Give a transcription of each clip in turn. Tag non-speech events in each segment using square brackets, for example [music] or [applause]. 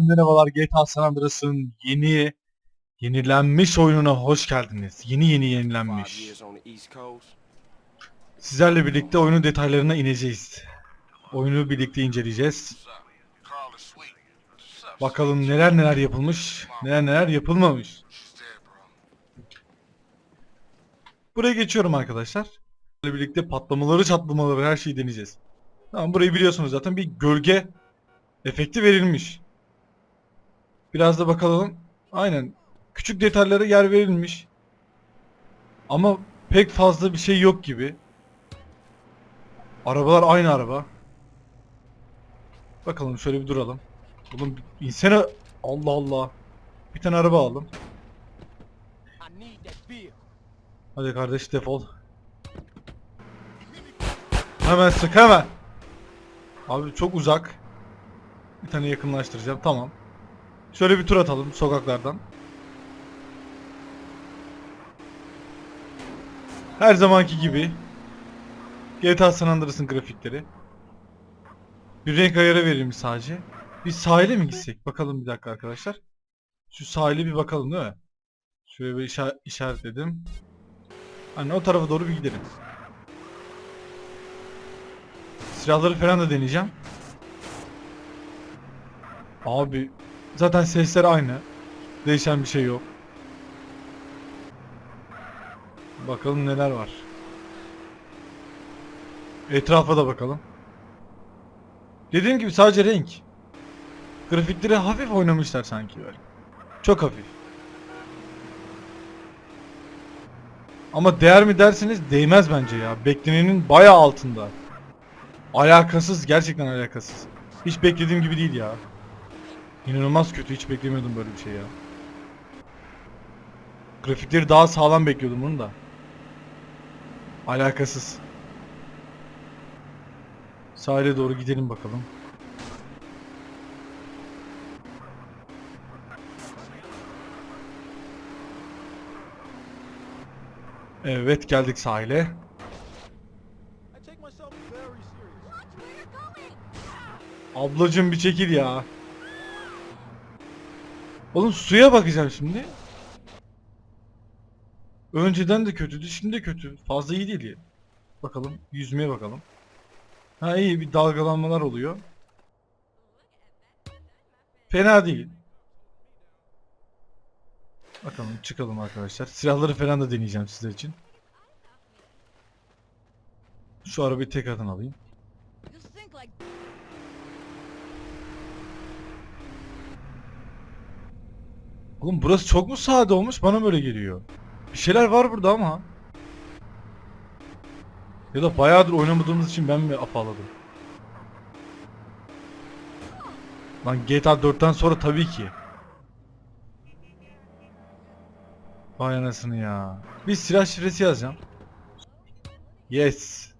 Merhabalar GTA San Andreas'ın yeni yenilenmiş oyununa hoş geldiniz. Yeni yeni yenilenmiş. Sizlerle birlikte oyunun detaylarına ineceğiz. Oyunu birlikte inceleyeceğiz. Bakalım neler neler yapılmış, neler neler yapılmamış. Buraya geçiyorum arkadaşlar. Sizlerle birlikte patlamaları, çatlamaları her şeyi deneyeceğiz. Tamam burayı biliyorsunuz zaten bir gölge efekti verilmiş. Biraz da bakalım. Aynen. Küçük detaylara yer verilmiş. Ama pek fazla bir şey yok gibi. Arabalar aynı araba. Bakalım şöyle bir duralım. Oğlum insene Allah Allah. Bir tane araba aldım. Hadi kardeş defol. Hemen sık hemen. Abi çok uzak. Bir tane yakınlaştıracağım. Tamam. Şöyle bir tur atalım sokaklardan. Her zamanki gibi GTA San Andreas'ın grafikleri. Bir renk ayarı verilmiş sadece. Bir sahile mi gitsek? Bakalım bir dakika arkadaşlar. Şu sahile bir bakalım değil mi? Şöyle bir işa- işaretledim. Hani o tarafa doğru bir gidelim. Silahları falan da deneyeceğim. Abi zaten sesler aynı. Değişen bir şey yok. Bakalım neler var. Etrafa da bakalım. Dediğim gibi sadece renk. Grafikleri hafif oynamışlar sanki böyle. Çok hafif. Ama değer mi derseniz değmez bence ya. Beklenenin bayağı altında. Alakasız, gerçekten alakasız. Hiç beklediğim gibi değil ya. İnanılmaz kötü, hiç beklemiyordum böyle bir şey ya. Grafikleri daha sağlam bekliyordum bunu da. Alakasız. Sahile doğru gidelim bakalım. Evet geldik sahile. Ablacım bir çekil ya. Oğlum suya bakacağım şimdi. Önceden de kötüydü, şimdi de kötü. Fazla iyi değil ya. Bakalım, yüzmeye bakalım. Ha iyi, bir dalgalanmalar oluyor. Fena değil. Bakalım çıkalım arkadaşlar. Silahları falan da deneyeceğim sizler için. Şu arabayı tekrardan alayım. Oğlum burası çok mu sade olmuş? Bana böyle geliyor. Bir şeyler var burada ama. Ya da bayağıdır oynamadığımız için ben mi afalladım? Lan GTA 4'ten sonra tabii ki. Vay anasını ya. Bir silah şifresi yazacağım. Yes.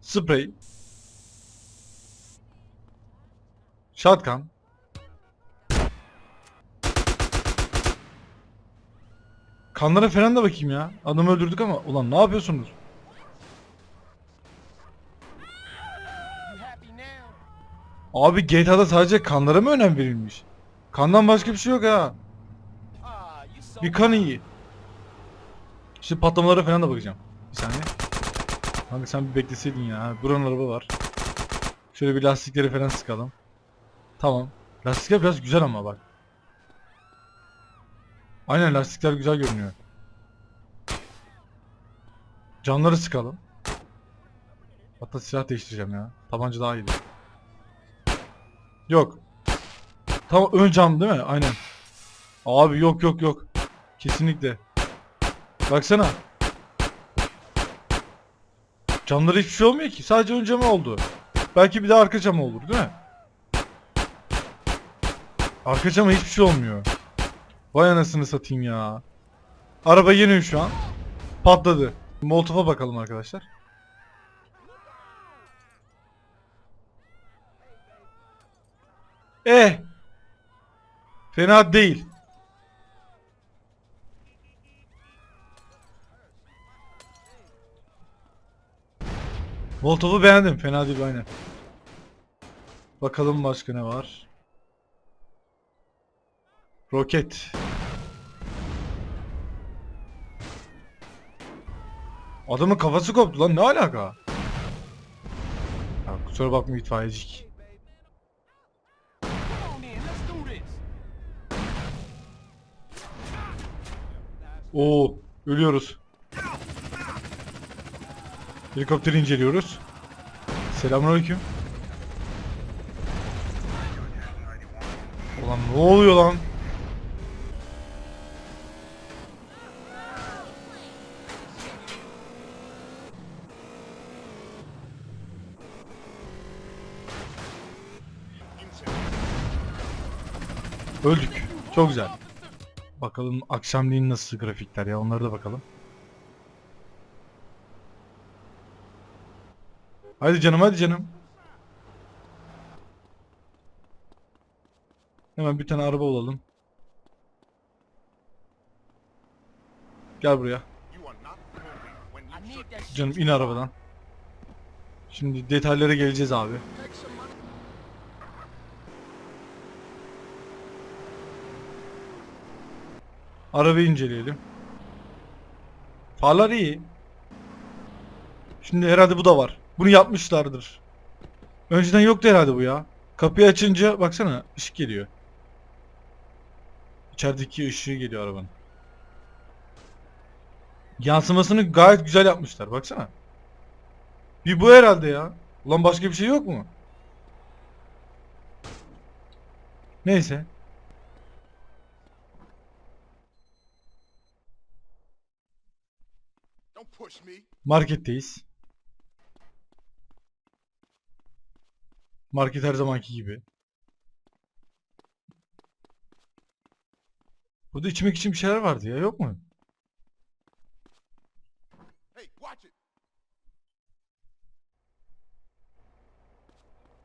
Spray. Shotgun. Kanlara falan da bakayım ya. Adamı öldürdük ama ulan ne yapıyorsunuz? Abi GTA'da sadece kanlara mı önem verilmiş? Kandan başka bir şey yok ha. Bir kan iyi. Şimdi patlamalara falan da bakacağım. Bir saniye. Kanka sen bir bekleseydin ya. Buranın araba var. Şöyle bir lastikleri falan sıkalım. Tamam. Lastikler biraz güzel ama bak. Aynen lastikler güzel görünüyor. Camları sıkalım. Hatta silah değiştireceğim ya. Tabanca daha iyiydi. Yok. Tamam ön cam değil mi? Aynen. Abi yok yok yok. Kesinlikle. Baksana. Camlara hiçbir şey olmuyor ki. Sadece ön camı oldu. Belki bir de arka camı olur değil mi? Arka cama hiçbir şey olmuyor. Vay anasını satayım ya. Araba yeni şu an. Patladı. Molotof'a bakalım arkadaşlar. Eh. Fena değil. Molotof'u beğendim. Fena değil aynen. Bakalım başka ne var. Roket. Adamın kafası koptu lan ne alaka? Ya kusura bakma itfaiyecik. Oo ölüyoruz. Helikopteri inceliyoruz. Selamünaleyküm. Ulan ne oluyor lan? Öldük. Çok güzel. Bakalım akşamleyin nasıl grafikler ya onlara da bakalım. Hadi canım hadi canım. Hemen bir tane araba bulalım. Gel buraya. Canım in arabadan. Şimdi detaylara geleceğiz abi. Arabayı inceleyelim. Farlar iyi. Şimdi herhalde bu da var. Bunu yapmışlardır. Önceden yoktu herhalde bu ya. Kapıyı açınca baksana ışık geliyor. İçerideki ışığı geliyor arabanın. Yansımasını gayet güzel yapmışlar baksana. Bir bu herhalde ya. Ulan başka bir şey yok mu? Neyse. Marketteyiz. Market her zamanki gibi. Burada içmek için bir şeyler vardı ya yok mu?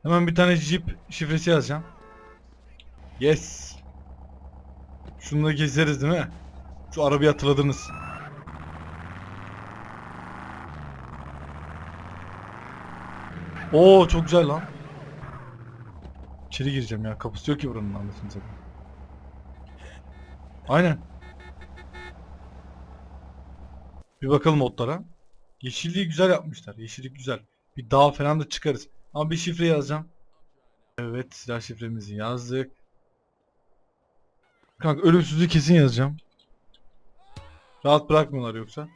Hemen bir tane Jeep şifresi yazacağım. Yes. Şununla gezeriz değil mi? Şu arabayı hatırladınız. Oo çok güzel lan. İçeri gireceğim ya. Kapısı yok ki buranın anlasın zaten. Aynen. Bir bakalım modlara. Yeşilliği güzel yapmışlar. Yeşillik güzel. Bir dağ falan da çıkarız. Ama bir şifre yazacağım. Evet silah şifremizi yazdık. Kanka ölümsüzlüğü kesin yazacağım. Rahat bırakmıyorlar yoksa.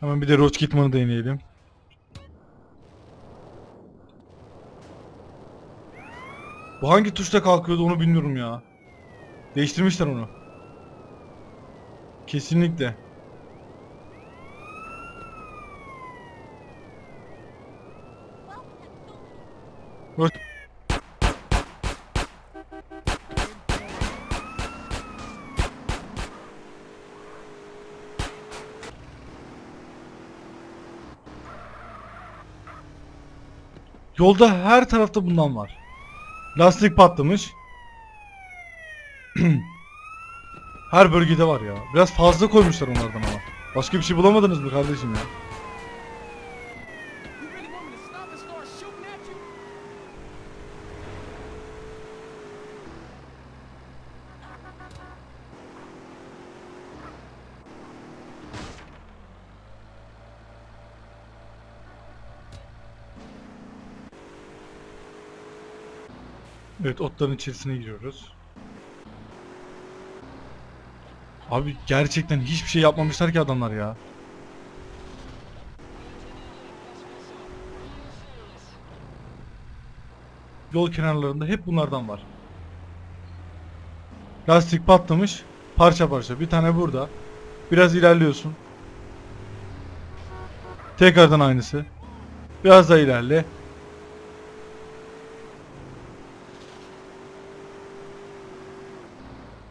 Hemen bir de Roach Gitman'ı deneyelim. Bu hangi tuşla kalkıyordu onu bilmiyorum ya. Değiştirmişler onu. Kesinlikle. Roach... Yolda her tarafta bundan var. Lastik patlamış. [clears throat] her bölgede var ya. Biraz fazla koymuşlar onlardan ama. Başka bir şey bulamadınız mı kardeşim ya? Evet otların içerisine giriyoruz. Abi gerçekten hiçbir şey yapmamışlar ki adamlar ya. Yol kenarlarında hep bunlardan var. Lastik patlamış. Parça parça. Bir tane burada. Biraz ilerliyorsun. Tekrardan aynısı. Biraz daha ilerle.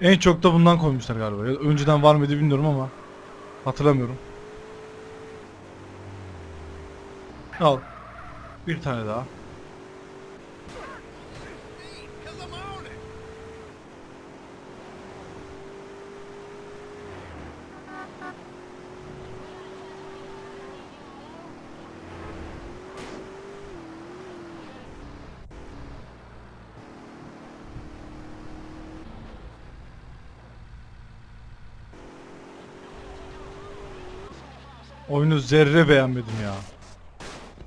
En çok da bundan koymuşlar galiba. Önceden var mıydı bilmiyorum ama hatırlamıyorum. Al. Bir tane daha. Oyunu zerre beğenmedim ya.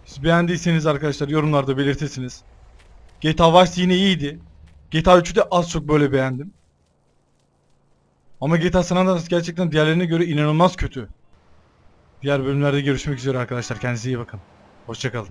Siz beğendiyseniz arkadaşlar yorumlarda belirtirsiniz. GTA Vice yine iyiydi. GTA 3'ü de az çok böyle beğendim. Ama GTA San Andreas gerçekten diğerlerine göre inanılmaz kötü. Diğer bölümlerde görüşmek üzere arkadaşlar. Kendinize iyi bakın. Hoşçakalın.